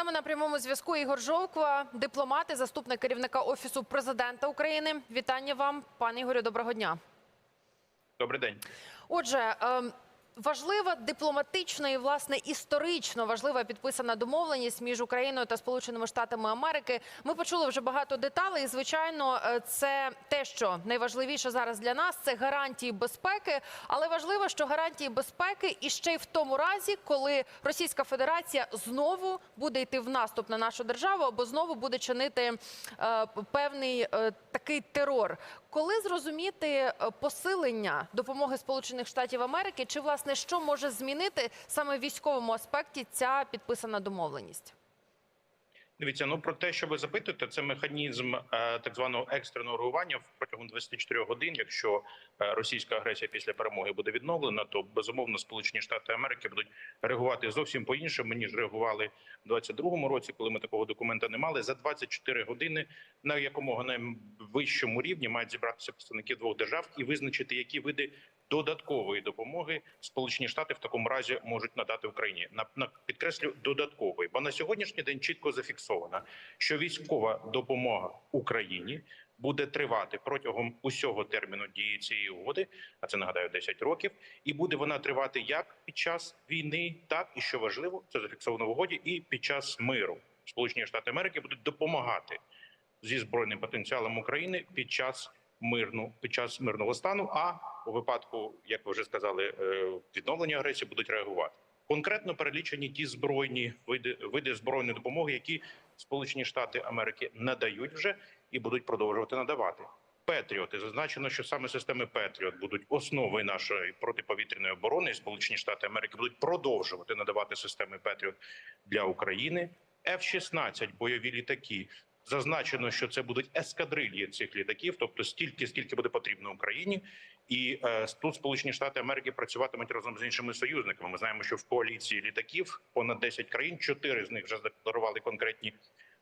нами на прямому зв'язку Ігор Жовква, дипломат і заступник керівника офісу президента України. Вітання вам, пане Ігорю. Доброго дня. Добрий день. Отже, ем, важлива дипломатична і власне історично важлива підписана домовленість між Україною та Сполученими Штатами Америки. Ми почули вже багато деталей. І, звичайно, е, це те, що найважливіше зараз для нас це гарантії безпеки. Але важливо, що гарантії безпеки і ще й в тому разі, коли Російська Федерація знову буде йти в наступ на нашу державу або знову буде чинити е, певний е, такий терор. Коли зрозуміти е, посилення допомоги Сполучених Штатів Америки, чи власне що може змінити саме в військовому аспекті ця підписана домовленість? Дивіться, ну про те, що ви запитуєте, це механізм е, так званого екстреного реагування протягом 24 годин. Якщо е, російська агресія після перемоги буде відновлена, то безумовно Сполучені Штати Америки будуть реагувати зовсім по іншому ніж реагували в 22-му році, коли ми такого документа не мали. За 24 години на якомога найвищому рівні мають зібратися представники двох держав і визначити, які види додаткової допомоги Сполучені Штати в такому разі можуть надати Україні. На, на підкреслю додаткової, бо на сьогоднішній день чітко зафіксовано, що військова допомога Україні буде тривати протягом усього терміну дії цієї угоди, а це нагадаю 10 років, і буде вона тривати як під час війни, так і що важливо, це зафіксовано в угоді, і під час миру. Сполучені Штати Америки будуть допомагати зі збройним потенціалом України під час мирну під час мирного стану. А у випадку, як ви вже сказали, е, відновлення агресії будуть реагувати. Конкретно перелічені ті збройні види види збройної допомоги, які Сполучені Штати Америки надають вже і будуть продовжувати надавати. Петріоти зазначено, що саме системи Петріот будуть основою нашої протиповітряної оборони. і Сполучені Штати Америки будуть продовжувати надавати системи Петріот для України. F-16 бойові літаки Зазначено, що це будуть ескадрильї цих літаків, тобто стільки, скільки буде потрібно Україні, і е, тут Сполучені Штати Америки працюватимуть разом з іншими союзниками. Ми знаємо, що в коаліції літаків понад 10 країн, 4 з них вже задекларували конкретні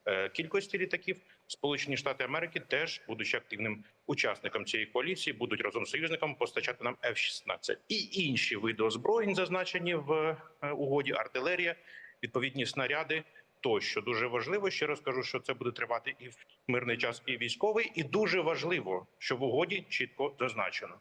е, кількості літаків. Сполучені Штати Америки теж, будучи активним учасником цієї коаліції, будуть разом з союзниками постачати нам F-16. і інші види озброєнь, зазначені в е, угоді артилерія, відповідні снаряди тощо дуже важливо. Ще раз кажу, що це буде тривати і в мирний час, і військовий. І дуже важливо, що в угоді чітко зазначено.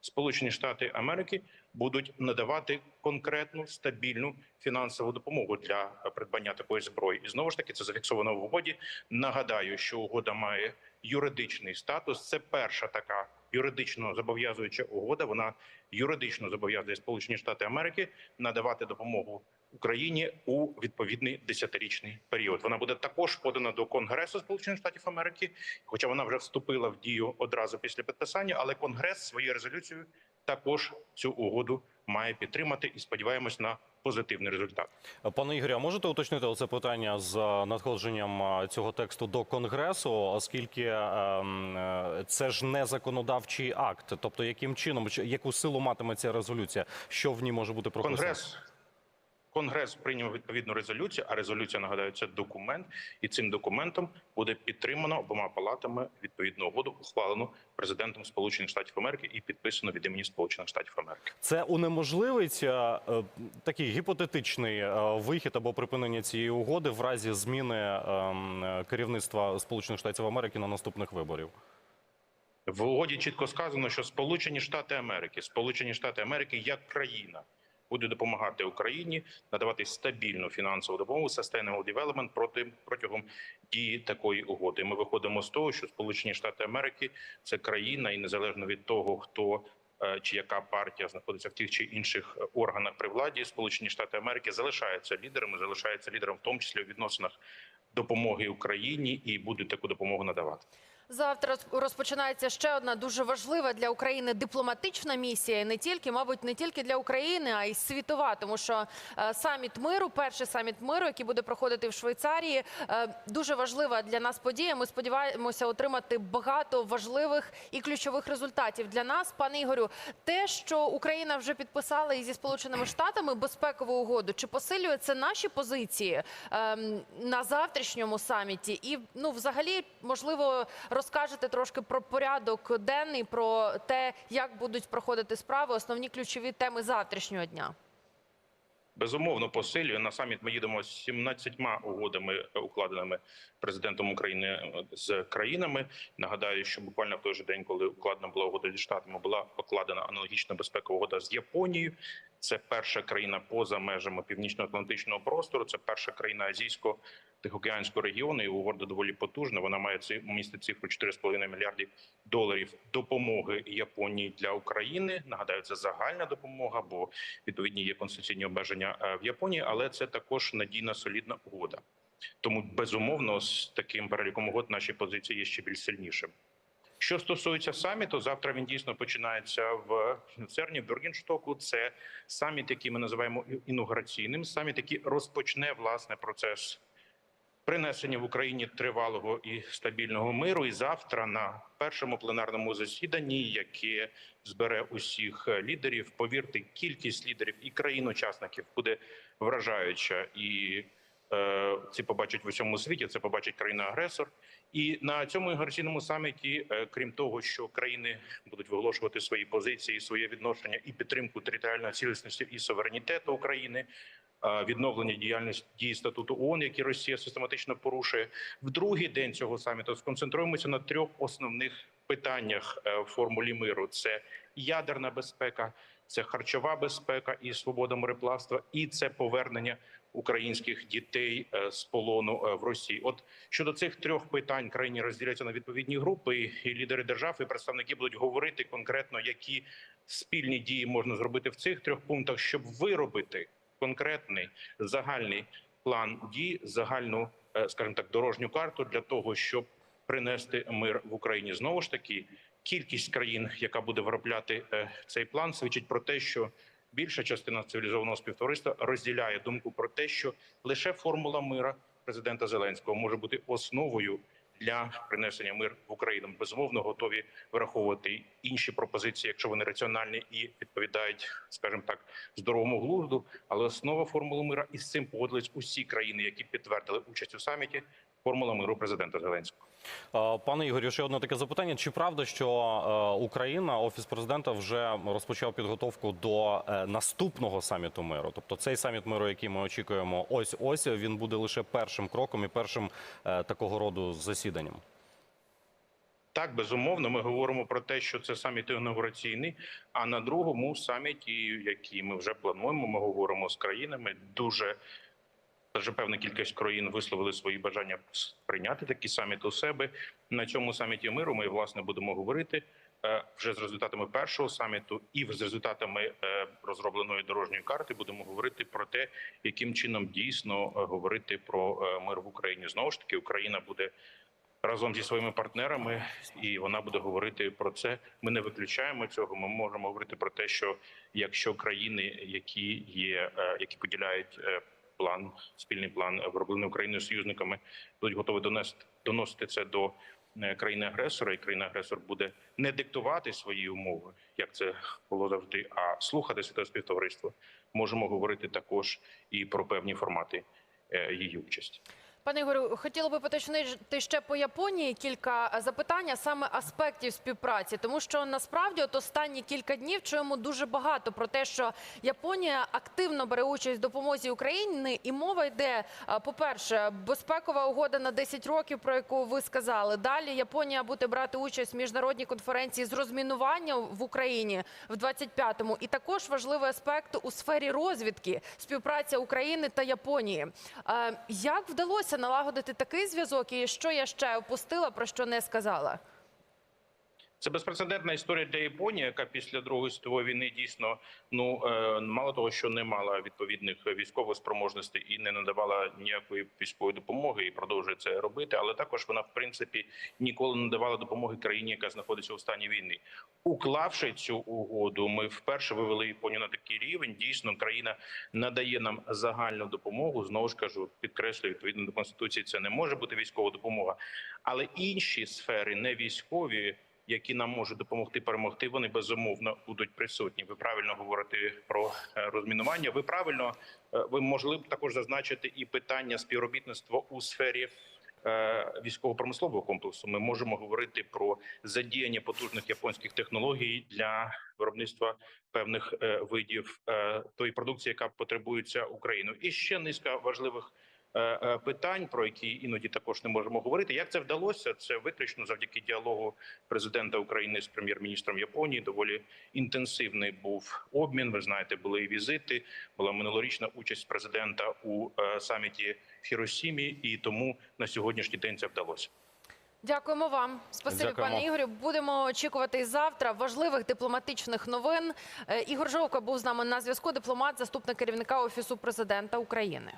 Сполучені Штати Америки будуть надавати конкретну стабільну фінансову допомогу для придбання такої зброї, і знову ж таки це зафіксовано в угоді. Нагадаю, що угода має юридичний статус. Це перша така юридично зобов'язуюча угода. Вона юридично зобов'язує Сполучені Штати Америки надавати допомогу Україні у відповідний десятирічний період. Вона буде також подана до Конгресу Сполучених Штатів Америки, хоча вона вже вступила в дію одразу після підписання. Але Конгрес своєю резолюцією також цю угоду має підтримати і сподіваємось на позитивний результат. Пане Ігорі, а можете уточнити це питання з надходженням цього тексту до конгресу, оскільки ем, е, це ж не законодавчий акт, тобто яким чином чи- яку силу матиме ця резолюція, що в ній може бути прописано? Конгрес. Конгрес прийняв відповідну резолюцію, а резолюція нагадаю, це документ, і цим документом буде підтримано обома палатами відповідну угоду, ухвалену президентом Сполучених Штатів Америки і підписано від імені Сполучених Штатів Америки. Це унеможливить е, е, такий гіпотетичний е, вихід або припинення цієї угоди в разі зміни керівництва Сполучених Штатів Америки на наступних виборів. В угоді чітко сказано, що Сполучені Штати Америки, Сполучені Штати Америки як країна буде допомагати Україні надавати стабільну фінансову допомогу sustainable development проти протягом дії такої угоди. Ми виходимо з того, що Сполучені Штати Америки це країна, і незалежно від того, хто е, чи яка партія знаходиться в тих чи інших е, органах при владі, Сполучені Штати Америки залишаються лідерами, залишаються лідером, в тому числі у відносинах допомоги Україні, і будуть таку допомогу надавати. Завтра розпочинається ще одна дуже важлива для України дипломатична місія. Не тільки, мабуть, не тільки для України, а й світова, тому що е, саміт миру, перший саміт миру, який буде проходити в Швейцарії, е, дуже важлива для нас подія. Ми сподіваємося отримати багато важливих і ключових результатів для нас. Пане Ігорю, те, що Україна вже підписала і зі Сполученими Штатами безпекову угоду, чи посилює це наші позиції е, на завтрашньому саміті? І ну, взагалі, можливо, розкажете трошки про порядок денний, про те, як будуть проходити справи, основні ключові теми завтрашнього дня. безумовно посилює. На саміт ми їдемо з 17 угодами, е, укладеними президентом України е, з країнами. Нагадаю, що буквально в той же день, коли укладена була угода зі штатами, була покладена аналогічна безпекова угода з Японією. Це перша країна поза межами північно-атлантичного простору. Це перша країна азійського тихоокеанського регіону. І угода доволі потужна. Вона має містить цифру 4,5 мільярдів доларів допомоги Японії для України. Нагадаю, це загальна допомога, бо відповідні є конституційні обмеження е, в Японії, але це також надійна солідна угода. Тому безумовно з таким переліком угод наші позиції є ще більш сильнішими. Що стосується саміту, завтра він дійсно починається в Церні, в Бюргенштоку. Це саміт, який ми називаємо інаугураційним, саміт, який розпочне власне процес принесення в Україні тривалого і стабільного миру. І завтра на першому пленарному засіданні, яке збере усіх лідерів, повірте, кількість лідерів і країн-учасників буде вражаюча і. е, Це побачать в усьому світі. Це побачить країна-агресор, і на цьому інаугураційному саміті, е, крім того, що країни будуть виголошувати свої позиції, своє відношення і підтримку територіальної цілісності і суверенітету України, відновлення діяльності дії статуту ООН, які Росія систематично порушує. В другий день цього саміту сконцентруємося на трьох основних питаннях е, формулі миру: це ядерна безпека, це харчова безпека і свобода мореплавства, і це повернення українських дітей е, з полону е, в Росії. От щодо цих трьох питань країні розділяться на відповідні групи, і лідери держав і представники будуть говорити конкретно, які спільні дії можна зробити в цих трьох пунктах, щоб виробити конкретний загальний план дій, загальну, е, скажімо так, дорожню карту для того, щоб принести мир в Україні. Знову ж таки, кількість країн, яка буде виробляти е, цей план, свідчить про те, що більша частина цивілізованого співтовариства розділяє думку про те, що лише формула мира президента Зеленського може бути основою для принесення мир в Україну. Безумовно, готові враховувати інші пропозиції, якщо вони раціональні і відповідають, скажімо так, здоровому глузду. Але основа формули мира із цим погодились усі країни, які підтвердили участь у саміті. Формула миру президента Зеленського. Е, Пане Ігорю, ще одне таке запитання: чи правда, що е, Україна, офіс президента, вже розпочав підготовку до е, наступного саміту миру? Тобто цей саміт миру, який ми очікуємо, ось ось він буде лише першим кроком і першим такого роду засіданням. Так, безумовно, ми говоримо про те, що це саміт інаугураційний. А на другому саміті, який ми вже плануємо, ми говоримо з країнами. Дуже вже певна кількість країн висловили свої бажання прийняти такий саміт у себе. На цьому саміті миру ми власне будемо говорити е, вже з результатами першого саміту, і з результатами е, розробленої дорожньої карти будемо говорити про те, яким чином дійсно е, говорити про мир в Україні. Знову ж таки, Україна буде разом зі своїми партнерами, і вона буде говорити про це. Ми не виключаємо цього. Ми можемо говорити про те, що якщо країни, які є, які поділяють план, спільний план вироблений Україною союзниками, будуть готові донести доносити це до е, країни агресора, і країна агресор буде не диктувати свої умови, як це було завжди, а слухати світове співтовариство. Можемо говорити також і про певні формати е, її участі. Пане Ігорю, хотіла би поточнити ще по Японії кілька запитань, а саме аспектів співпраці, тому що насправді от останні кілька днів чуємо дуже багато про те, що Японія активно бере участь в допомозі Україні, і мова йде, по-перше, безпекова угода на 10 років, про яку ви сказали. Далі Японія буде брати участь в міжнародній конференції з розмінування в Україні в 25-му. І також важливий аспект у сфері розвідки співпраця України та Японії. Е, Як вдалося налагодити такий зв'язок, і що я ще опустила, про що не сказала? Це безпрецедентна історія для Японії, яка після другої світової війни дійсно ну е, мало того, що не мала відповідних військових спроможностей і не надавала ніякої військової допомоги, і продовжує це робити. Але також вона, в принципі, ніколи не давала допомоги країні, яка знаходиться у стані війни. Уклавши цю угоду, ми вперше вивели Японію на такий рівень. Дійсно, країна надає нам загальну допомогу. Знову ж кажу, підкреслюю, відповідно до конституції, це не може бути військова допомога, але інші сфери, не військові які нам можуть допомогти перемогти, вони безумовно будуть присутні. Ви правильно говорите про е, розмінування. Ви правильно е, ви могли б також зазначити і питання співробітництва у сфері е, військово-промислового комплексу. Ми можемо говорити про задіяння потужних японських технологій для виробництва певних видів тої продукції, яка потребується Україною. І ще низка важливих. Е, е, Питань, про які іноді також не можемо говорити, як це вдалося? Це виключно завдяки діалогу президента України з прем'єр-міністром Японії. Доволі інтенсивний був обмін. Ви знаєте, були і візити. Була минулорічна участь президента у е, саміті в Хіросімі, і тому на сьогоднішній день це вдалося. Дякуємо вам. Спасибі, Дякуємо. пане Ігорю. Будемо очікувати і завтра важливих дипломатичних новин. Ігор Жовка був з нами на зв'язку. Дипломат, заступник керівника офісу президента України.